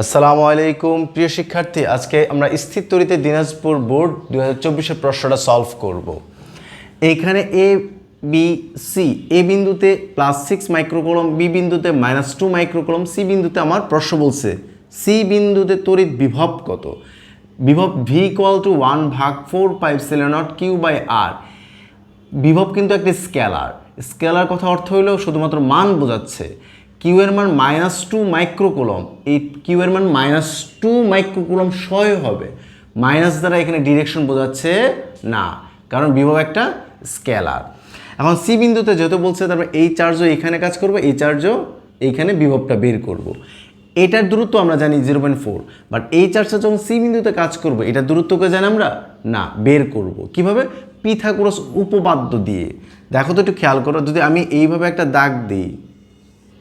আসসালামু আলাইকুম, প্রিয় শিক্ষার্থী। আজকে আমরা স্থির তরিতে দিনাজপুর বোর্ড দু হাজার প্রশ্নটা সলভ করব। এইখানে এ বি সি এ বিন্দুতে প্লাস সিক্স মাইক্রোকোলম বি বিন্দুতে মাইনাস টু মাইক্রোকোলম সি বিন্দুতে আমার প্রশ্ন বলছে সি বিন্দুতে তড়িৎ বিভব কত? বিভব ভি ইকুয়াল টু ওয়ান ভাগ four five seven naught Q by R বিভব কিন্তু একটি স্কেলার স্কেলার কথা অর্থ হইলেও শুধুমাত্র মান বোঝাচ্ছে। কিউ এর মান মাইনাস টু মাইক্রোকুলম এই কিউ এর মান মাইনাস টু মাইক্রোকুলম সয় হবে। মাইনাস দ্বারা এখানে ডিরেকশন বোঝাচ্ছে না, কারণ বিভব একটা স্কেলার এখন সি বিন্দুতে যেহেতু বলছে, তারপর এই চার্জও এখানে কাজ করবে, এই চার্জও এইখানে বিভবটা বের করব। এটার দূরত্ব আমরা জানি জিরো পয়েন্ট ফোর বাট এই চার্জটা যখন সি বিন্দুতে কাজ করব, এটার দূরত্বকে জানি আমরা? না, বের করব। কীভাবে? পিথাগোরাস উপপাদ্য দিয়ে। দেখো তো একটু খেয়াল করো, যদি আমি এইভাবে একটা দাগ দিই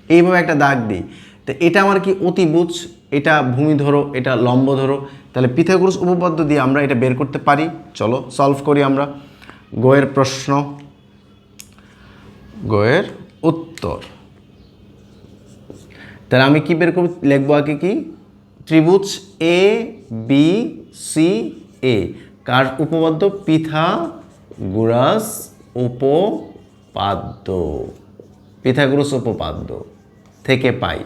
এইভাবে একটা দাগ দিই। তো এটা আমার কি অতিভুজ এটা ভূমি ধরো, এটা লম্ব ধরো। তাহলে পিথাগোরাস উপপাদ্য দিয়ে আমরা এটা বের করতে পারি। চলো সলভ করি আমরা। গোয়ের প্রশ্ন। গোয়ের উত্তর। তাহলে আমি কি বের করব? লিখব আগে কি? ত্রিভুজ এ বি সি এ কার উপপাদ্য? পিথাগোরাস উপপাদ্য। পিথাগোরাস উপপাদ্য। থেকে পাই।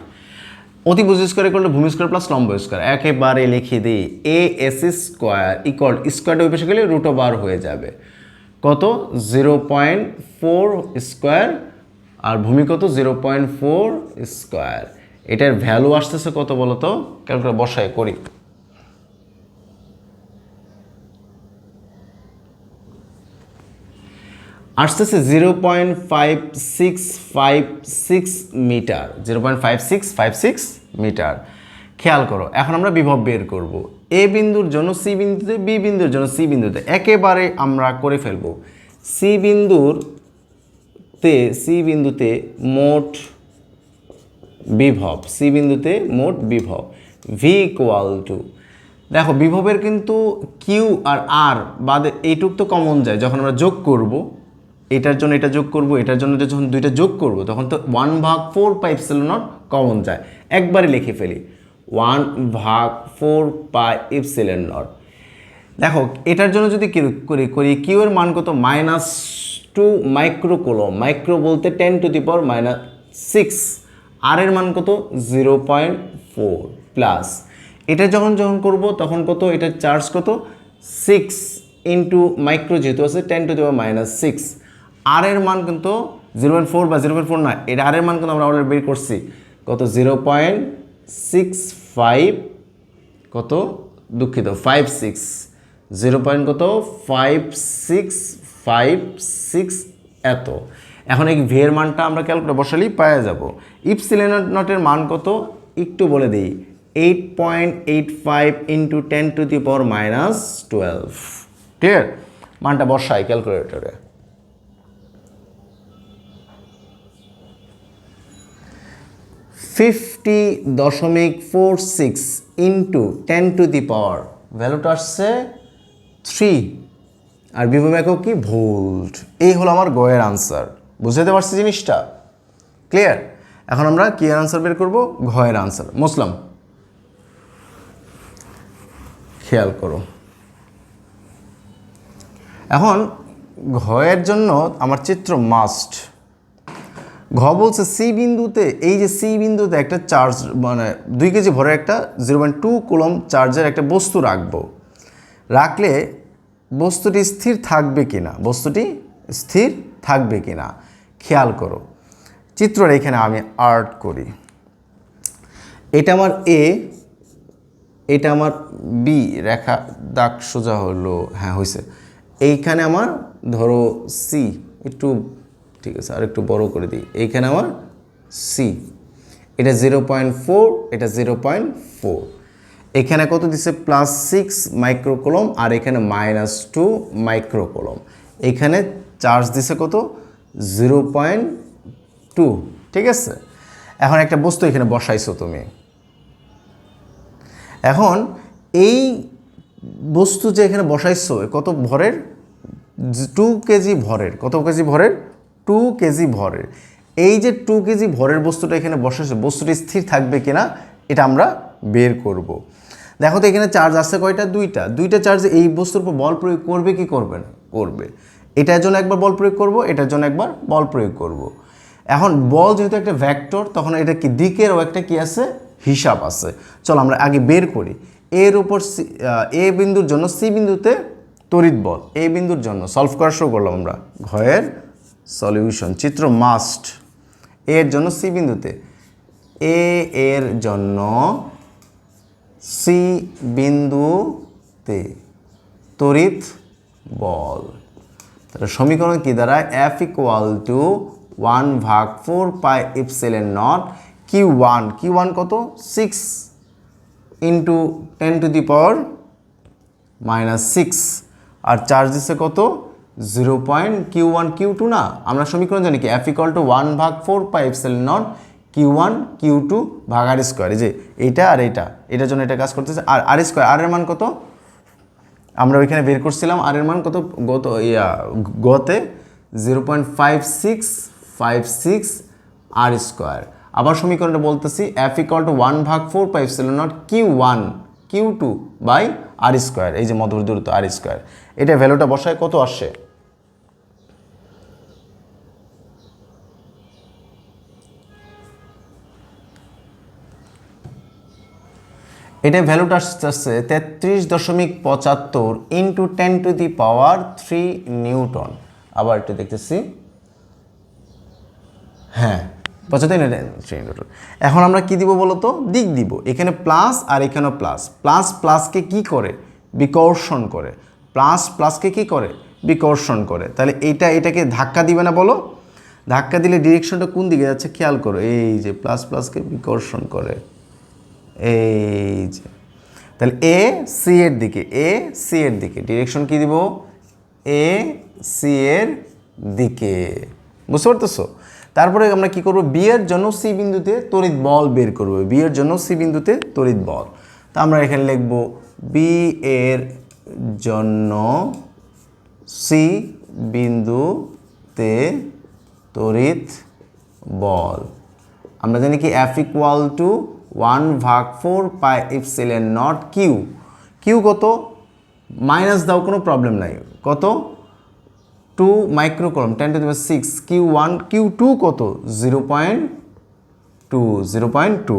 অতি অতিভুজ স্কোয়ার করলে ভূমি স্কোয়ার প্লাস লম্ব স্কোয়ার। একেবারে লিখে দিই এ এস স্কোয়ার ইকুয়াল স্কোয়ারটা ওই গেলে রুটো বার হয়ে যাবে। কত? জিরো পয়েন্ট ফোর স্কোয়ার আর ভূমি কত? জিরো পয়েন্ট ফোর স্কোয়ার এটার ভ্যালু আসতেছে কত বলো তো ক্যালকুলেট বসায় করি। আসতেছে zero point five six five six metre zero point five six five six metre খেয়াল করো, এখন আমরা বিভব বের করব। এ বিন্দুর জন্য, সি বিন্দুতে, বি বিন্দুর জন্য, সি বিন্দুতে। একেবারে আমরা করে ফেলব। সি বিন্দুর তে, সি বিন্দুতে মোট বিভব, সি বিন্দুতে মোট বিভব ভি ইকুয়াল টু দেখো, বিভবের কিন্তু কিউ আর আর বাদে এইটুক তো কমন যায়, যখন আমরা যোগ করব এটার জন্য এটা যোগ করব, এটার জন্য এটা যখন দুইটা যোগ করব, তখন তো ওয়ান ভাগ four pi epsilon naught common যায়। একবারে লিখে ফেলি। ওয়ান ভাগ ফোর পাই ইপসিলন নট দেখো, এটার জন্য যদি করি করি কিউ এর মান কত? Minus two micro microcoulomb micro বলতে ten to the power minus six R এর মান কত? জিরো পয়েন্ট ফোর প্লাস এটা যখন যখন করব, তখন কত? এটার চার্জ কত? সিক্স ইন্টু মাইক্রো যেহেতু আছে ten to the power minus six R এর মান কিন্তু জিরো পয়েন্ট ফোর বা জিরো পয়েন্ট ফোর না এটা আর এর মান কিন্তু আমরা অলরেডি বের করছি। কত? জিরো পয়েন্ট সিক্স ফাইভ কত? দুঃখিত ফাইভ সিক্স জিরো পয়েন্ট কত? ফাইভ সিক্স ফাইভ সিক্স এত। এখন এই ভি এর মানটা আমরা ক্যালকুলেট বসালেই পাওয়া যাব। ইপসিলেন নটের মান কত? একটু বলে দিই। Eight point eight five into ten to the power minus twelve ঠিক মানটা বসাই ক্যালকুলেটরে ফিফটি দশমিক four six into ten to the power ভ্যালুটা আসছে থ্রি আর বিভব একক কি? ভোল্ট এই হলো আমার গয়ের আনসার বুঝতে পারছি জিনিসটা? ক্লিয়ার এখন আমরা কি আনসার বের করব? ঘয়ের আনসার মুসলাম, খেয়াল করো। এখন ঘয়ের জন্য আমার চিত্র মাস্ট ঘ বলছে সি বিন্দুতে, এই যে সি বিন্দুতে একটা চার্জ মানে দুই কেজি ভরে একটা জিরো পয়েন্ট টু কুলম চার্জের একটা বস্তু রাখব। রাখলে বস্তুটি স্থির থাকবে কি না বস্তুটি স্থির থাকবে কি না খেয়াল করো। চিত্রটা এখানে আমি আর্ট করি। এটা আমার এ এটা আমার বি রেখা দাগ সোজা হলো হ্যাঁ হয়েছে এইখানে আমার ধরো সি একটু ঠিক আছে আর একটু বড় করে দিই। এইখানে আমার সি এটা জিরো পয়েন্ট ফোর এটা জিরো পয়েন্ট ফোর এখানে কত দিছে? প্লাস সিক্স মাইক্রোকলম আর এখানে মাইনাস টু মাইক্রোকলম এখানে চার্জ দিছে কত? জিরো পয়েন্ট টু ঠিক আছে? এখন একটা বস্তু এখানে বসাইছো তুমি। এখন এই বস্তু যে এখানে বসাইছো কত ভরের? টু কেজি ভরের, কত কেজি ভরের? টু কেজি ভরের। এই যে টু কেজি ভরের বস্তুটা এখানে বসাইছো, বস্তুটি স্থির থাকবে কিনা, এটা আমরা বের করব। দেখো তো এখানে চার্জ আসছে কয়টা? দুইটা। দুইটা চার্জে এই বস্তুর উপর বল প্রয়োগ করবে কি করবে না? করবে। এটার জন্য একবার বল প্রয়োগ করব, এটার জন্য একবার বল প্রয়োগ করব। এখন বল যেহেতু একটা ভ্যাক্টর তখন এটা কি দিকেরও একটা কি আছে? হিসাব আছে। চলো আমরা আগে বের করি। এর উপর সি এ বিন্দুর জন্য সি বিন্দুতে তড়িৎ বল। এ বিন্দুর জন্য সলভ করা শুরু করলাম আমরা। ঘয়ের সলিউশন, চিত্র মাস্ট এর জন্য সি বিন্দুতে। এ এর জন্য সি বিন্দুতে তড়িৎ বল। তাহলে সমীকরণ কি দাঁড়ায়? এফ ইকুয়াল টু ওয়ান ভাগ four pi epsilon naught Q one Q one কত? Six into ten to the power minus six R charge দিচ্ছে কত? Zero point Q one Q two না? আমরা সমীকরণ জানি কি? এফ ইকুয়াল টু ওয়ান ভাগ four pi epsilon naught Q one Q two ভাগ আর স্কোয়ার এই যে এইটা আর এইটা এটার জন্য এটা কাজ করতেছে। আর আর স্কোয়ার আর এর মান কত? আমরা ওইখানে বের করছিলাম আর এর মান কত? গত, ইয়া, গতে zero point five six five six R square আবার সমীকরণটা বলতেছি এফ ইকাল টু ওয়ান ভাগ four pi seven naught Q one Q two by R square এই যে মধুর দূরত্ব আর স্কোয়ার এটা ভ্যালুটা বসায় কত আসে? এটা ভ্যালুটা আসছে তেত্রিশ দশমিক পঁচাত্তর into ten to the power three newton আবার একটু দেখতেছি। হ্যাঁ পঁচাত্তর থ্রি নিউটন এখন আমরা কি দিব বলো তো দিক দিব। এখানে প্লাস আর এখানেও প্লাস প্লাস প্লাসকে কি করে? বিকর্ষণ করে। প্লাস প্লাসকে কি করে? বিকর্ষণ করে। তাহলে এইটা এটাকে ধাক্কা দিবে না বলো? ধাক্কা দিলে ডিরেকশনটা কোন দিকে যাচ্ছে? খেয়াল করো, এই যে প্লাস প্লাসকে বিকর্ষণ করে। এই যে তাহলে এ সি এর দিকে এ সি এর দিকে ডিরেকশন কি দিব? এ সি এর দিকে। বুঝতে পারতেছো? তারপরে আমরা কি করব? বি এর জন্য সি বিন্দুতে তড়িৎ বল বের করব। বি এর জন্য সি বিন্দুতে তড়িৎ বল। তা আমরা এখানে লিখব বি এর জন্য সি বিন্দুতে তড়িৎ বল। আমরা জানি কি এফ ইকুয়াল টু ওয়ান ভাগ four pi epsilon naught Q. Q কত? মাইনাস দাও, কোনো প্রবলেম নাই। কত? Two microcoulomb ten to the power six. Q one, Q two কত? Zero point two, zero point two.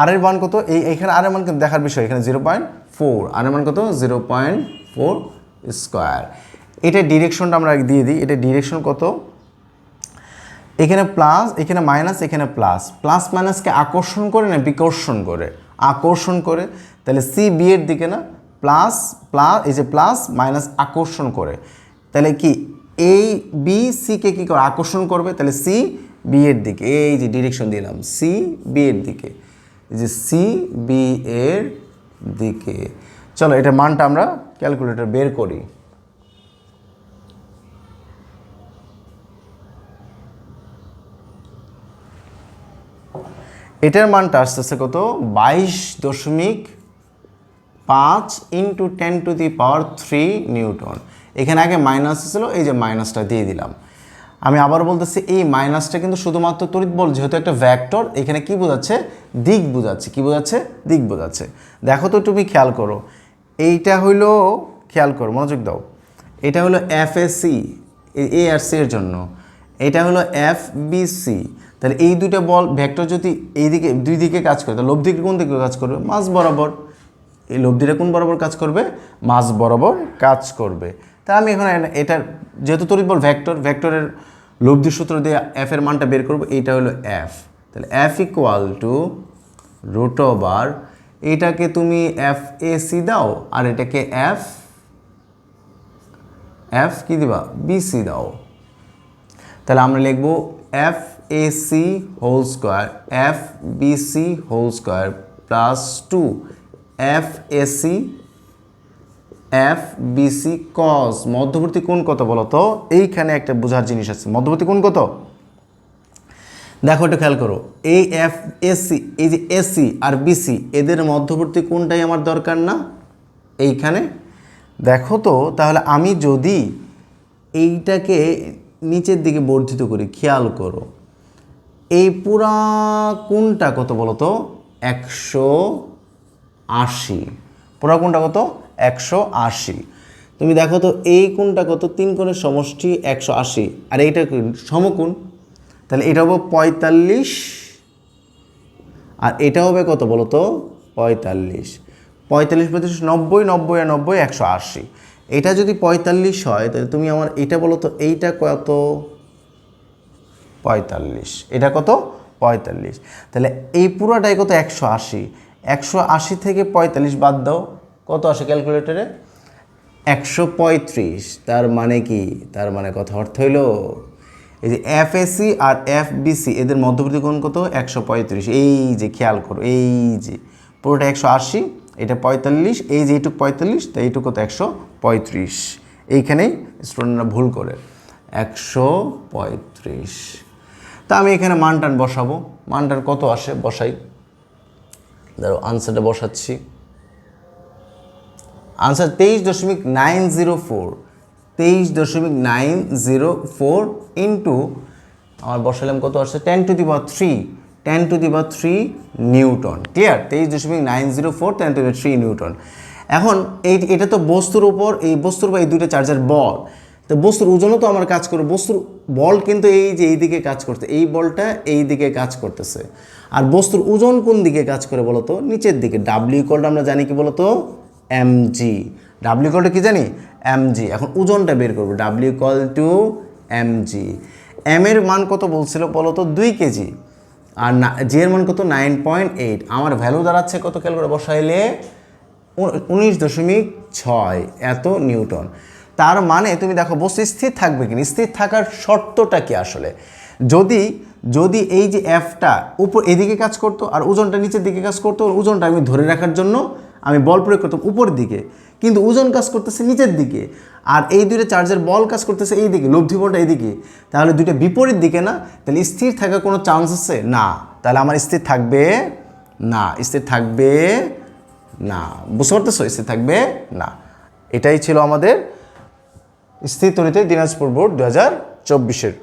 আর এর মান কত? এই এখানে আর এর মান দেখার বিষয়, এখানে জিরো পয়েন্ট ফোর। আর এর মান কত? Zero point four square. এটা ডিরেকশনটা আমরা দিয়ে দিই। এটা ডিরেকশন কত? এখানে প্লাস এখানে মাইনাস এখানে প্লাস প্লাস মাইনাসকে আকর্ষণ করে না বিকর্ষণ করে? আকর্ষণ করে। তাহলে সি বি এর দিকে না প্লাস প্লাস এই যে প্লাস মাইনাস আকর্ষণ করে। তাহলে কি এই বি সিকে কী করে আকর্ষণ করবে? তাহলে সি বি এর দিকে। এই যে ডিরেকশন দিলাম সি বি এর দিকে। এই যে সি বি এর দিকে। চলো এটা মানটা আমরা ক্যালকুলেটর বের করি। এটার মানটা আসতেছে কত? বাইশ দশমিক পাঁচ into ten to the power three newton. এখানে আগে মাইনাস ছিল, এই যে মাইনাসটা দিয়ে দিলাম। আমি আবার বলতেছি, এই মাইনাসটা কিন্তু শুধুমাত্র তড়িৎ বল যেহেতু একটা ভ্যাক্টর এখানে কি বোঝাচ্ছে? দিক বোঝাচ্ছে। কি বোঝাচ্ছে? দিক বোঝাচ্ছে। দেখো তো তুমি খেয়াল করো। এইটা হইল, খেয়াল করো, মনোযোগ দাও। এটা হলো এফ এ সি এ আর সি এর জন্য। এটা হলো এফ বি সি তাহলে এই দুইটা বল ভেক্টর যদি এই দিকে দুই দিকে কাজ করে, তাহলে দিকে কোন দিকে কাজ করবে? মাঝ বরাবর। এই লব্ধিটা কোন বরাবর কাজ করবে? মাঝ বরাবর কাজ করবে। তা আমি এখন এটার, যেহেতু তড়িৎ বল ভেক্টর, ভেক্টরের লব্ধি সূত্র দিয়ে এফ এর মানটা বের করব, এইটা হলো এফ তাহলে F equal to root over এটাকে তুমি এফ এ সি দাও, আর এটাকে এফ এফ কি দিবা? বিসি দাও। তাহলে আমরা লিখব F A C whole square F BC whole square plus two F AC F BC cos মধ্যবর্তী কোণ কত বলো তো এইখানে একটা বোঝার জিনিস আছে। মধ্যবর্তী কোণ কত? দেখো একটু খেয়াল করো, এই এফ এসি এই যে এসি আর বিসি এদের মধ্যবর্তী কোনটাই আমার দরকার না? এইখানে? দেখো তো, তাহলে আমি যদি এইটাকে নিচের দিকে বর্ধিত করি, খেয়াল করো। এই পুরা কোনটা কত বলো তো একশো আশি। পুরো কোনটা কত? একশো আশি। তুমি দেখো তো, এই কোণটা কত? তিন কোণের সমষ্টি একশো আশি। আর এইটা? সমকোণ। তাহলে এটা হবে পঁয়তাল্লিশ। আর এটা হবে কত বলো তো পঁয়তাল্লিশ। পঁয়তাল্লিশ পঁয়তাল্লিশ নব্বই নব্বই আর নব্বই একশো আশি। এটা যদি পঁয়তাল্লিশ হয়, তাহলে তুমি আমার এটা বলো তো, এইটা কত? পঁয়তাল্লিশ। এটা কত? পঁয়তাল্লিশ। তাহলে এই পুরোটাই কত? একশো আশি। একশো আশি থেকে পঁয়তাল্লিশ বাদ দাও। কত আসে ক্যালকুলেটরে? একশো পঁয়ত্রিশ। তার মানে কি? তার মানে কথা অর্থ হইল, এই যে এফ এসি আর এফ বিসি এদের মধ্যবর্তী কোণ কত? একশো পঁয়ত্রিশ। এই যে খেয়াল করো, এই যে পুরোটা একশো আশি। এটা পঁয়তাল্লিশ, এই যে এইটুক পঁয়তাল্লিশ, তো এইটুকু কত একশো পঁয়ত্রিশ। এইখানেই স্টুডেন্টরা ভুল করে। একশো পঁয়ত্রিশ। তা আমি এখানে মানটান বসাবো। মানটান কত আসে? বসাই। ধরো আনসারটা বসাচ্ছি। আনসার তেইশ দশমিক নাইন জিরো ফোর। তেইশ দশমিক নাইন জিরো ফোর ইন্টু, আমার বসালাম কত আসছে ten to the power three. Ten to the power three newton clear তেইশ দশমিক nine zero four ten to the three newton এখন এই, এটা তো বস্তুর উপর, এই বস্তুর উপর এই দুইটা চার্জার বল। তো বস্তুর ওজনও তো আমার কাজ করে, বস্তুর বল কিন্তু এই যে এই দিকে কাজ করতে, এই বলটা এই দিকে কাজ করতেছে। আর বস্তুর ওজন কোন দিকে কাজ করে বলো তো? নিচের দিকে ডাব্লিউ কলটা আমরা জানি কি বলো তো? এম জি ডাব্লিউ কলটা কি জানি? এম জি এখন ওজনটা বের করব W equal to M G M এর মান কত বলছিল বলো তো? দুই কেজি। আর না জি এর মান কত? Nine point eight. আমার ভ্যালু দাঁড়াচ্ছে কত? খেয়াল করে বসাইলে উনিশ দশমিক ছয় এত নিউটন। তার মানে তুমি দেখো, বস্তু স্থির থাকবে কিনা? স্থির থাকার শর্তটা কি আসলে? যদি যদি এই যে অ্যাপটা উপর, এদিকে কাজ করতো আর ওজনটা নিচের দিকে কাজ করতো ওজনটা আমি ধরে রাখার জন্য আমি বল প্রয়োগ করতাম উপরের দিকে, কিন্তু ওজন কাজ করতেছে নিচের দিকে, আর এই দুইটা চার্জের বল কাজ করতেছে এই দিকে, লব্ধি বলটা এইদিকে তাহলে দুইটা বিপরীত দিকে না, তাহলে স্থির থাকার কোনো চান্স আছে? না। তাহলে আমার স্থির থাকবে না। স্থির থাকবে না। বুঝতে পারতেছো? স্থির থাকবে না। এটাই ছিল আমাদের স্থির তরিতে দিনাজপুর বোর্ড দু হাজার চব্বিশের